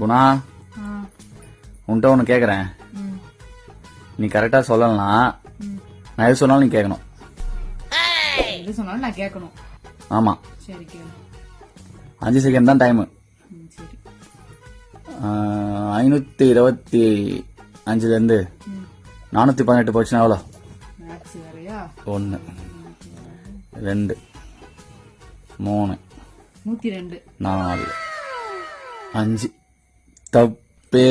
குணா உன்கிட்ட ஒன்று கேட்குறேன் நீ கரெக்டாக சொல்லலாம் நான் எது சொன்னாலும் நீ கேட்கணும் எது சொன்னாலும் நான் கேட்கணும் ஆமாம் சரி அஞ்சு செகண்ட் தான் டைமு ஐநூற்றி இருபத்தி அஞ்சுலேருந்து நானூற்றி பதினெட்டு போச்சுன்னா எவ்வளோ? ஒன்று ரெண்டு. மூணு. நூத்தி ரெண்டு. நாலு. அஞ்சு. தப்பே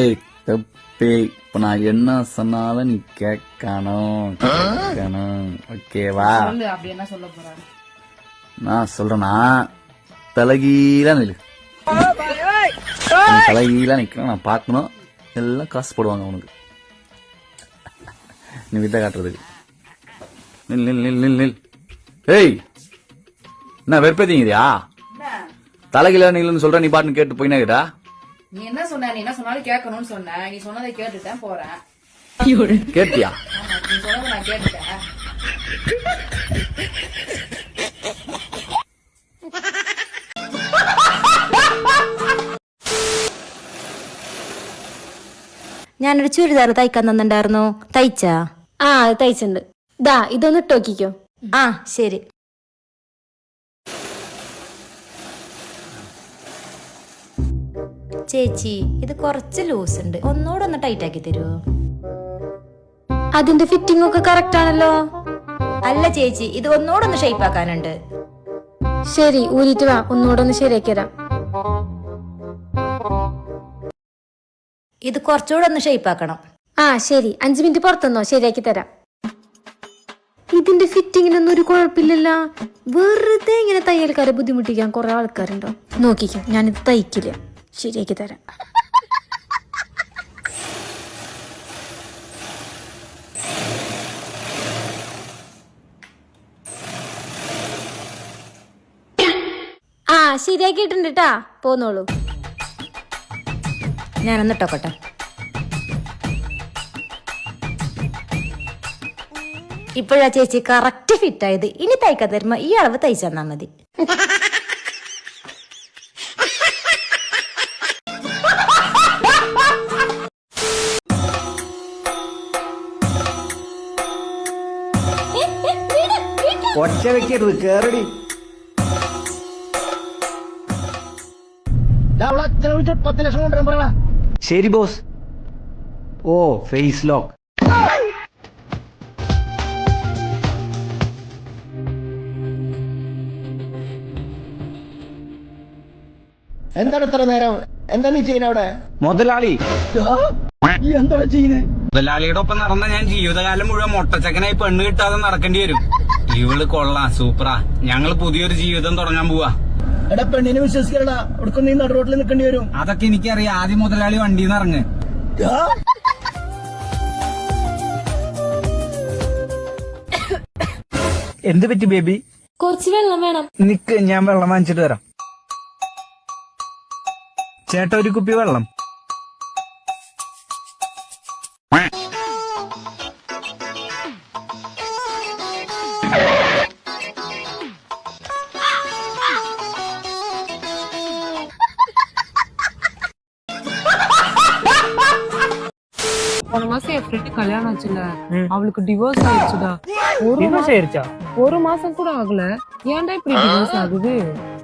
தப்பே. இப்போ நான் என்ன சொன்னாலும் நீ கேட்கணும். கேட்கணும். ஓகேவா? சொல்லு அப்படி என்ன சொல்ல போறாரு? நான் சொல்றேன்னா தலைகீழா நில்லு. தலைகீழா நிக்கணும். நான் பார்க்கணும். எல்லாம் காசு போடுவாங்க உனக்கு. நீ வித்த காட்டுறதுக்கு. நில் நில் நில் நில் நில். ஏய் என்ன வெறுப்பேத்தீங்கயா தலைகீழா நில்லுன்னு சொல்ற நீ பாட்டுன்னு கேட்டு போயினாக்கிட்டா நீ என்ன சொன்ன நீ என்ன சொன்னாலும் கேட்கணும்னு சொன்ன நீ சொன்னதை கேட்டுட்டேன் போறேன் கேட்டியா ஆமா நீ சொன்னதை நான் கேட்டுட்டேன் ഞാനൊരു ചുരിദാർ തയ്ക്കാൻ തന്നിട്ടുണ്ടായിരുന്നു തയ്ച്ചാ ആ അത് തയ്ച്ചിട്ടുണ്ട് ദാ ഇതൊന്ന് ഇട്ട് നോക്കിക്കോ ആ ശരി ചേച്ചി ഇത് കുറച്ച് ലൂസ് ഉണ്ട്. ഒന്നുകൂടെ ഒന്ന് ടൈറ്റ് ആക്കി തരുമോ അതിന്റെ ഫിറ്റിംഗ് ഒക്കെ കറക്റ്റ് ആണല്ലോ. അല്ല ചേച്ചി ഇത് ഒന്നുകൂടെ ഒന്ന് ഷേപ്പ് ആക്കാനുണ്ട്. ശരി ഊരിട്ട് വാ. ഒന്നുകൂടെ ഒന്ന് ശരിയാക്കി തരാം. ഇത് കുറച്ചുകൂടെ ഒന്ന് ഷേപ്പ് ആക്കണം. ആ ശരി. അഞ്ചു മിനിറ്റ് പുറത്തുനിന്നോ? ശരിയാക്കി തരാം. ഇതിന്റെ ഫിറ്റിങ്ങിനൊന്നും ഒരു കുഴപ്പമില്ലല്ലോ. വെറുതെ ഇങ്ങനെ തയ്യൽക്കാരെ ബുദ്ധിമുട്ടിക്കാൻ കുറെ ആൾക്കാരുണ്ടോ? നോക്കിക്കാം ഞാനിത് തയ്ക്കില്ല. ശരിയാക്കി തരാം. ആ ശരിയാക്കിയിട്ടുണ്ട് കേട്ടാ പോന്നോളൂ. ഞാനൊന്ന് ഇട്ടോക്കട്ടെ. ഇപ്പോഴാ ചേച്ചി കറക്റ്റ് ഫിറ്റ് ആയത്. ഇനി തയ്ക്കാൻ തരുമ്പോ ഈ അളവ് തയ്ച്ചു തന്നാ മതി. ഒറ്റ വെക്കരുത് കേറടി. പത്ത് ലക്ഷം കൊണ്ടുവരാൻ പറയണ ശരി ബോസ്. ഓ ഫേസ് ലോക്ക് എന്താണ് ഇത്ര നേരം? എന്താ നീ ചെയ്യുന്ന അവിടെ? മുതലാളി. എന്താണ് ചെയ്യുന്നത് മുതലാളിയുടെ ഒപ്പം നടന്ന ഞാൻ ജീവിതകാലം മുഴുവൻ മുട്ടച്ചക്കനായി പെണ്ണ് കിട്ടാതെ നടക്കേണ്ടി വരും. ഇവൾ കൊള്ളാം സൂപ്പറാ. ഞങ്ങൾ പുതിയൊരു ജീവിതം തുടങ്ങാൻ പോവാ. എടാ പെണ്ണിനെ വിശ്വസിക്കലടാ. അവിടെ നീ നട റോട്ടിൽ നിൽക്കേണ്ടി വരും. അതൊക്കെ എനിക്കറിയാം. ആദ്യം മുതലാളി വണ്ടി നിറങ്ങ് ഇറങ്ങ് എന്ത് പറ്റി ബേബി? കുറച്ച് വെള്ളം വേണം. നിക്ക് ഞാൻ വെള്ളം വാങ്ങിച്ചിട്ട് വരാം. ചേട്ടാ ഒരു കുപ്പി വെള്ളം. போன மாசம் என் ஃப்ரெண்டு கல்யாணம் ஆச்சுல. அவளுக்கு டிவோர்ஸ் ஆயிடுச்சுடா. ஒரு மாசம் ஒரு மாசம் கூட ஆகல. ஏன்டா இப்படி டிவோர்ஸ் ஆகுது?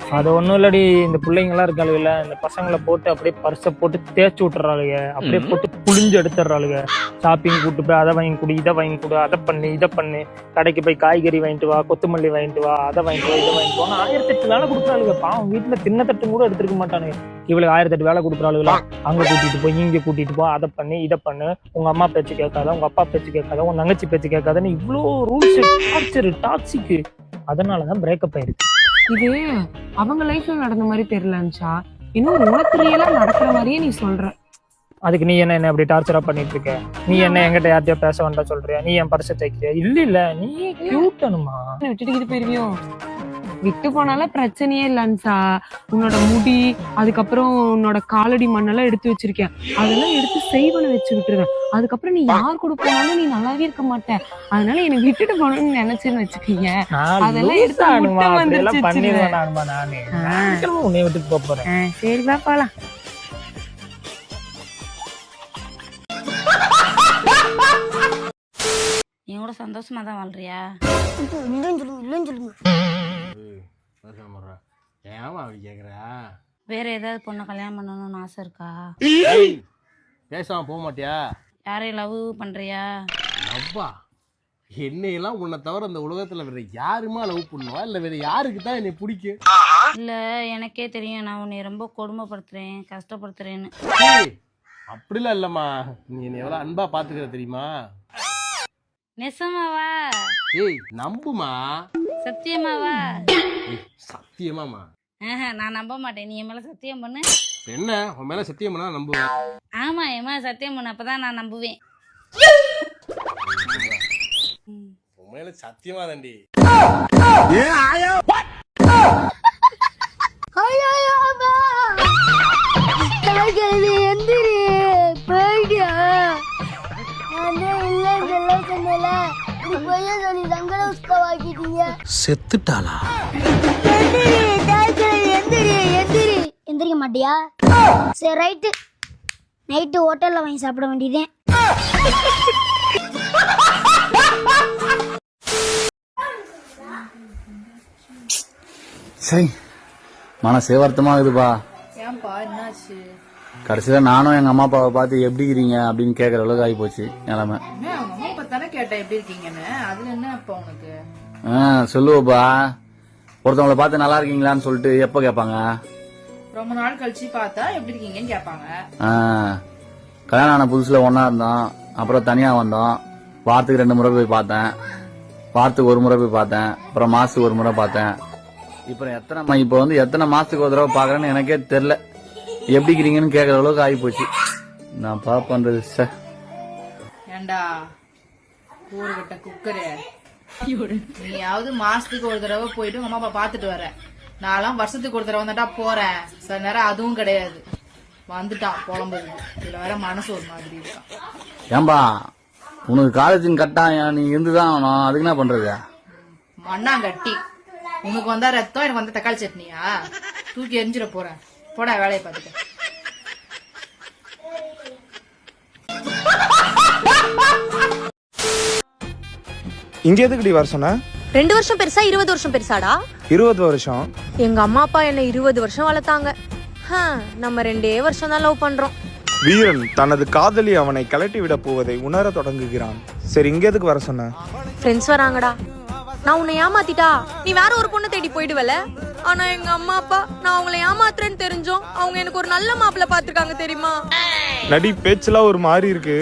அது ஒண்ணும் இல்லடி இந்த பிள்ளைங்க எல்லாம் இருக்காளுங்க இந்த பசங்களை போட்டு அப்படியே பர்ஸ போட்டு தேய்ச்சி விட்டுறாளுங்க அப்படியே போட்டு புளிஞ்சு எடுத்துறாளுங்க ஷாப்பிங் கூட்டு போய் அதை வாங்கி கொடு இதை வாங்கி கொடு அதை பண்ணு இதை பண்ணு. கடைக்கு போய் காய்கறி வாங்கிட்டு வா கொத்தமல்லி வாங்கிட்டு வா அதை வாங்கிட்டு வா இதை வாங்கிட்டு வா ஆயிரத்தி எட்டு வேலை கொடுக்குறாளுங்க பாவம் வீட்டுல தின்ன தட்டு கூட எடுத்துருக்க மாட்டானுங்க இவளுக்கு ஆயிரத்தி எட்டு வேலை கொடுக்குறாளுங்களா அங்க கூட்டிட்டு போய் இங்க கூட்டிட்டு போ அதை பண்ணு இதை பண்ணு. உங்க அம்மா பேச்சு கேட்காத உங்க அப்பா பேச்சு கேட்காத உங்க தங்கச்சி பேச்சு கேட்காதன்னு இவ்வளோ ரூல்ஸ் டார்ச்சர் டாக்ஸிக்கு அதனாலதான் பிரேக்கப் ஆயிருக்கு. இது அவங்க லைஃப்ல நடந்த மாதிரி தெரியலன்ச்சா இன்னும் உனக்கு ரியலா நடக்கிற மாதிரியே நீ சொல்ற. அதுக்கு நீ என்ன என்ன இப்படி டார்ச்சரா பண்ணிட்டு இருக்க? நீ என்ன என்கிட்ட யார்கிட்டயோ பேச வேண்டாம் சொல்றியா? நீ என் பரிசை தைக்கிறியா இல்ல இல்ல. நீ கியூட்டனுமா விட்டுட்டு போயிருவியோ? விட்டு போனாலும் பிரச்சனையே இல்லைன்சா உன்னோட முடி அதுக்கப்புறம் உன்னோட காலடி மண்ணெல்லாம் எடுத்து வச்சிருக்கேன். அதெல்லாம் எடுத்து செய்வன வச்சு விட்டுருவேன். அதுக்கப்புறம் நீ யார் கூட நீ நல்லாவே இருக்க மாட்டேன். அதனால என்னை விட்டுட்டு போகணும்னு நினைச்சுன்னு வச்சுக்கீங்க அதெல்லாம் எடுத்து முட்டை வந்துருச்சு சரி பாப்பாலாம் என்னோட சந்தோஷமா தான் வாழ்றியா? இல்லைன்னு சொல்லுங்க இல்லைன்னு சொல்லுங்க. ஏமா அப்படி கேக்குற? வேற ஏதாவது பொண்ணை கல்யாணம் பண்ணணும்னு ஆசை இருக்கா? பேசாம போக மாட்டியா? யாரையும் லவ் பண்றியா? அப்பா என்னையெல்லாம் உன்னை தவிர அந்த உலகத்துல வேற யாருமா லவ் பண்ணுவா? இல்ல வேற யாருக்கு தான் என்னை பிடிக்கும்? இல்ல எனக்கே தெரியும். நான் உன்னை ரொம்ப கொடுமைப்படுத்துறேன் கஷ்டப்படுத்துறேன்னு. ஏய், அப்படிலாம் இல்லம்மா. நீ என்னை எவ்வளவு அன்பா பாத்துக்கிற தெரியுமா? நெசமாவா? ஏய் நம்புமா? சத்தியமாவா? சத்தியமாமா ஆஹா, நான் நம்ப மாட்டேன். நீ என் மேல சத்தியம் பண்ணு. என்ன? உன் மேல சத்தியம் பண்ணா நம்புவேன். ஆமா என் மேல சத்தியம் பண்ணு. அப்பதான் நான் நம்புவேன். உன் மேல சத்தியமா தாண்டி. எந்திரி. சொல்லி உஸ்கவாக்கிட்டீங்க செத்துட்டாளா? எந்திரி எந்திரி எந்திரி எந்திரிக்க மாட்டியா? சரி ரைட்டு. நைட்டு ஹோட்டல்ல வாங்கி சாப்பிட வேண்டியதே. சரி. மனசே வருத்தமாகுதுப்பா ஏன்பா என்னாச்சு? கடைசியில நானும் எங்க அம்மா அப்பாவை பார்த்து எப்படி இருக்கீங்க அப்படின்னு கேட்கற அளவுக்கு ஆகி போச்சு நிலைமை. கேட்டேன் எப்படி இருக்கீங்கன்னு? அதுல என்ன அப்பா உனக்கு ஆ சொல்லுவப்பா. ஒருத்தவங்கள பார்த்து நல்லா இருக்கீங்களான்னு சொல்லிட்டு எப்போ கேட்பாங்க? ரொம்ப நாள் கழிச்சு பார்த்தா எப்படி இருக்கீங்கன்னு கேட்பாங்க. ஆ கல்யாணம் ஆன புதுசுல ஒண்ணா இருந்தோம். அப்புறம் தனியா வந்தோம். வாரத்துக்கு ரெண்டு முறை போய் பார்த்தேன். வாரத்துக்கு ஒரு முறை போய் பார்த்தேன். அப்புறம் மாசத்துக்கு ஒரு முறை பார்த்தேன். இப்போ எத்தனை ம- இப்போ வந்து எத்தனை மாசத்துக்கு ஒரு தடவை பாக்குறேன்னு எனக்கே தெரியல. எப்படி இருக்கிறீங்கன்னு கேட்கற அளவுக்கு ஆகி போச்சு நான் பாப்பன்றது சார் ஏண்டா? ஊரு கட்ட குக்கரு. நீயாவது மாசத்துக்கு ஒரு தடவை போயிட்டு உங்க அம்மா அப்பா பாத்துட்டு வர. நான்லாம் வருஷத்துக்கு ஒரு தடவை வந்துட்டா போறேன். சில நேரம் அதுவும் கிடையாது. வந்துட்டான் புலம்புது. இதுல வேற மனசு ஒரு மாதிரி இருக்கான் ஏம்பா உனக்கு காலேஜின் கட்டாயம் நீ இருந்துதான் ஆகணும். அதுக்கு என்ன பண்றது? மண்ணாங்கட்டி. உனக்கு வந்தா ரத்தம் எனக்கு வந்தா தக்காளி சட்னியா? தூக்கி எரிஞ்சிட போறேன் போடா வேலையை பார்த்துட்டு இங்க எதுக்குடி வர சொன்ன? ரெண்டு வருஷம் பெருசா இருபது வருஷம் பெருசாடா? இருபது வருஷம்? எங்க அம்மா அப்பா என்ன இருபது வருஷம் வளர்த்தாங்க. ஹம், நம்ம ரெண்டே வருஷம் தான் லவ் பண்றோம். வீரன் தனது காதலி அவனை கலட்டி விட போவதை உணர தொடங்குகிறான். சரி இங்க எதுக்கு வர சொன்ன? ஃப்ரெண்ட்ஸ் வராங்கடா. நான் உன்னை ஏமாத்திட்டா? நீ வேற ஒரு பொண்ணை தேடி போயிடுவல? ஆனா எங்க அம்மா அப்பா நான் அவங்கள ஏமாத்துறேன்னு தெரிஞ்சோம் அவங்க எனக்கு ஒரு நல்ல மாப்பிள்ளை பாத்துருக்காங்க தெரியுமா? நடி பேச்செல்லாம் ஒரு மாதிரி இருக்கு.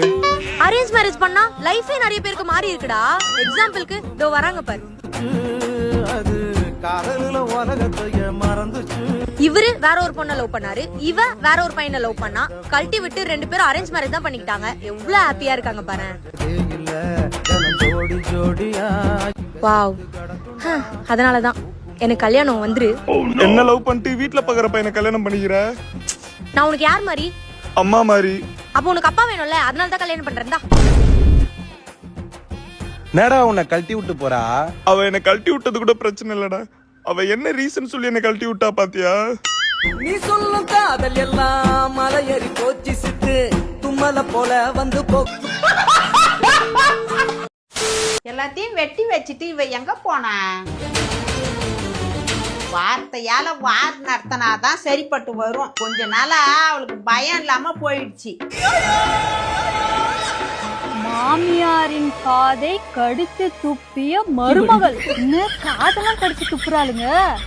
அரேஞ்ச் மேரேஜ் பண்ணா லைஃபே நிறைய பேருக்கு மாறி இருக்குடா. எக்ஸாம்பிளுக்கு இதோ வராங்க பாரு. இவரு வேற ஒரு பொண்ணை லவ் பண்ணாரு. இவ வேற ஒரு பையனை லவ் பண்ணா. கழட்டி விட்டு ரெண்டு பேரும் அரேஞ்ச் மேரேஜ் தான் பண்ணிக்கிட்டாங்க. எவ்வளவு ஹாப்பியா இருக்காங்க பாரு வாவ். அதனாலதான். எனக்கு கல்யாணம் வந்துரு. என்ன லவ் பண்ணிட்டு வீட்ல பாக்குற பையனை கல்யாணம் பண்ணிக்கிற? நான் உனக்கு யார் மாதிரி அம்மா மாதிரி அப்போ உனக்கு அப்பா வேணும்ல அதனால தான் கல்யாணம் பண்றேன்டா. நேடா உன்னை கழட்டி விட்டு போறா? அவ என்னை கழட்டி விட்டது கூட பிரச்சனை இல்லடா. அவ என்ன ரீசன் சொல்லி என்னை கழட்டி விட்டா பாத்தியா? நீ சொல்லும் காதல் எல்லாம் மலை ஏறி போச்சு சித்து. தும்மல போல வந்து போ எல்லாத்தையும் வெட்டி வச்சுட்டு இவ எங்க போனா? வார்த்தையால வார் நடத்தினாதான் சரிப்பட்டு வரும். கொஞ்ச நாளா அவளுக்கு பயம் இல்லாம போயிடுச்சு. மாமியாரின் காதை கடித்து துப்பிய மருமகள். இன்னும் காதெல்லாம் கடிச்சு துப்புறாளுங்க.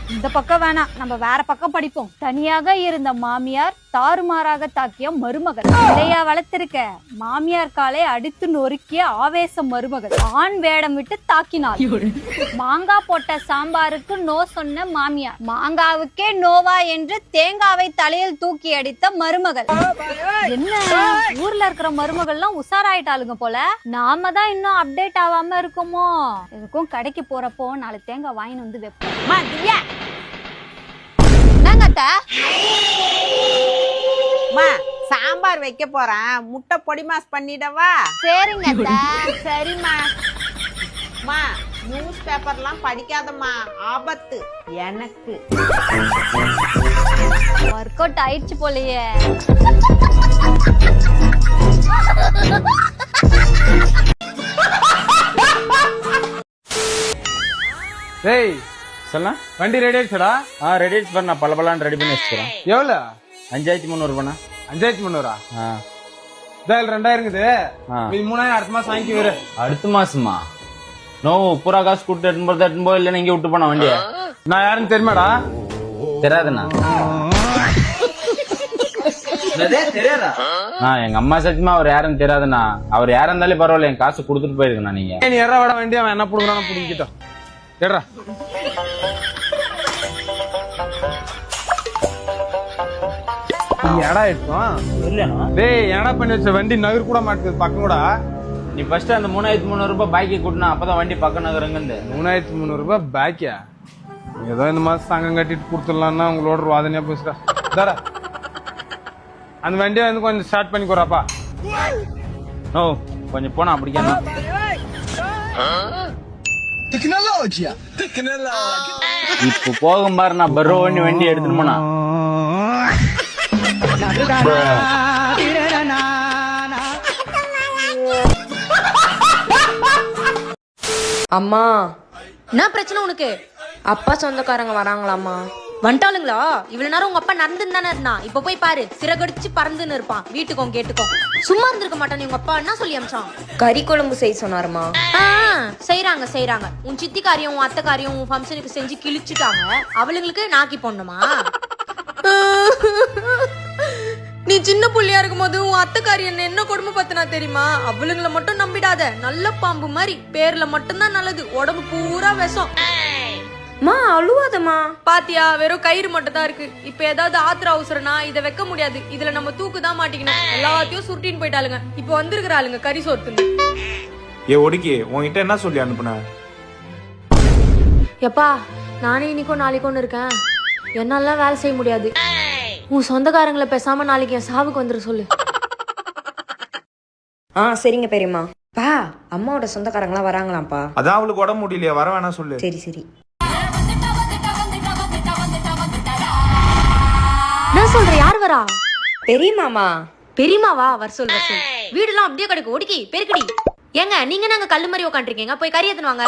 இந்த பக்கம் வேணாம். நம்ம வேற பக்கம் படிப்போம். தனியாக இருந்த மாமியார் தாறுமாறாக தாக்கிய மருமகள். இதையா வளர்த்திருக்க? மாமியார் காலை அடித்து நொறுக்கிய ஆவேச மருமகள். ஆண் வேடம் விட்டு தாக்கினாள். மாங்காய் போட்ட சாம்பாருக்கு நோ சொன்ன மாமியார். மாங்காவுக்கே நோவா என்று தேங்காவை தலையில் தூக்கி அடித்த மருமகள். என்ன? ஊர்ல இருக்கிற மருமகள்லாம் உஷாராயிட்டாளுங்க போல. நாம தான் இன்னும் அப்டேட் ஆகாம இருக்குமோ? எதுக்கும் கடைக்கு போறப்போ நாலு தேங்காய் வாங்கின்னு வந்து வைப்போம். அம்மா, திவ்யா என்னங்க அம்மா, சாம்பார் வைக்க போறேன். முட்டை பொடி மாஸ் பண்ணிடவா? சரிங்க. சரிம்மா. அம்மா நியூஸ் பேப்பர்லாம் படிக்காதம்மா. ஆபத்து. எனக்கு. ஒர்க் அவுட் ஆயிடுச்சு போலயே. டேய் சொல்ல. வண்டி ரெடி ஆயிடுச்சடா? ஆ ரெடி ஆயிடுச்சு நான் பல பலான்னு ரெடி பண்ணி வச்சுக்கிறேன். எவ்வளோ? அஞ்சாயிரத்தி முந்நூறு பண்ணா அஞ்சாயிரத்தி முந்நூறா? ஆ. இதில் ரெண்டாயிரம் இருக்குது. ஆ. இது மூணாயிரம் அடுத்த மாசம் வாங்கி வரு அடுத்த மாசமா? நோ பூரா காசு கொடுத்து எட்டுன்னு போறது எட்டுன்னு போய் இல்லைன்னா இங்கே விட்டு போன வண்டியை. நான் யாருன்னு தெரியுமாடா? தெரியாதுண்ணா. நான் எங்க அம்மா சத்தியமா அவர் யாருன்னு தெரியாதுண்ணா. அவர் யாரா இருந்தாலும் பரவாயில்ல என் காசு கொடுத்துட்டு போயிருக்கண்ணா நீங்க. நீ எற விட வண்டி அவன் என்ன பிடிக்கிறானோ பிடிக்கிட்டோம் ஏடா எடா எடுத்தோம். டேய் எடா பண்ணி வச்ச வண்டி நகர் கூட மாட்டுது பக்கம் கூட. நீ ஃபர்ஸ்ட் அந்த மூணாயிரத்தி முந்நூறு ரூபாய் பாக்கி கூட்டினா அப்பதான் வண்டி பக்கம் நகருங்க மூணாயிரத்தி முந்நூறு ரூபாய் பேக்கியா ஏதோ இந்த மாசம் சங்கம் கட்டிட்டு கொடுத்துடலாம்னா உங்களோட வாதனையா போச்சுடா. தர அந்த வண்டியை வந்து கொஞ்சம் ஸ்டார்ட் பண்ணி ஓ கொஞ்சம் போனா அப்படிக்கா இப்போ போகும் பாரு நான் பர்ரோ வண்டி வண்டி எடுத்துட்டு போனா. அம்மா. என்ன பிரச்சனை உனக்கு? அப்பா சொந்தக்காரங்க வராங்களாம்மா. வந்துட்டாளுங்களா? இவ்வளவு நேரம் உங்க அப்பா நடந்துன்னு தானே இருந்தான் இப்ப போய் பாரு சிறகடிச்சு பறந்துன்னு இருப்பான். வீட்டுக்கும் கேட்டுக்கும் சும்மா இருந்திருக்க மாட்டான் உங்க அப்பா. என்ன சொல்லி அமிச்சான்? கறி குழம்பு செய்ய சொன்னாருமா. செய்யறாங்க செய்யறாங்க உன் சித்தி காரியம் உன் அத்தை காரியம் உன் ஃபங்க்ஷனுக்கு செஞ்சு கிழிச்சுட்டாங்க. அவளுங்களுக்கு நாக்கி போடணுமா? சின்ன புள்ளையா இருக்கும்போது உன் அத்தைக்காரி என்ன என்ன கொடுமை பத்தினா தெரியுமா? அவளுங்களை மட்டும் நம்பிடாத. நல்ல பாம்பு மாதிரி. பேர்ல மட்டும்தான் நல்லது. உடம்பு பூரா விஷம். மா அழுவாதம்மா. பாத்தியா வெறும் கயிறு மட்டும் தான் இருக்கு. இப்ப ஏதாவது ஆத்திர அவசரம்னா இதை வைக்க முடியாது. இதுல நம்ம தூக்கு தான் மாட்டிக்கணும். எல்லாத்தையும் சுருட்டின்னு போயிட்டாளுங்க. இப்ப வந்திருக்கிற ஆளுங்க கறி சோத்துன்னு. ஏ ஒடுக்கி உன்கிட்ட என்ன சொல்லி அனுப்புன? எப்பா நானே இன்னைக்கும் நாளைக்கும் இருக்கேன். என்னாலாம் வேலை செய்ய முடியாது. உன் சொந்தக்காரங்களை பேசாம நாளைக்கு என் சாவுக்கு வந்துரு சொல்லு. ஆ சரிங்க பெரியம்மா. பா அம்மாவோட சொந்தக்காரங்களாம் வராங்களாம்ப்பா. அதான் அவளுக்கு உடம்பு முடியலையா வர வேணாம் சொல்லு. சரி சரி. என்ன சொல்ற யார் வரா? பெரியம்மாமா பெரியமாவா வர சொல் வர சொல் வீடுலாம் அப்படியே கிடக்கு ஒடுக்கி பெருக்கடி. ஏங்க நீங்க நாங்க கல்லு மாதிரி உட்காந்துருக்கீங்க போய் கறி எடுத்துன்னு வாங்க.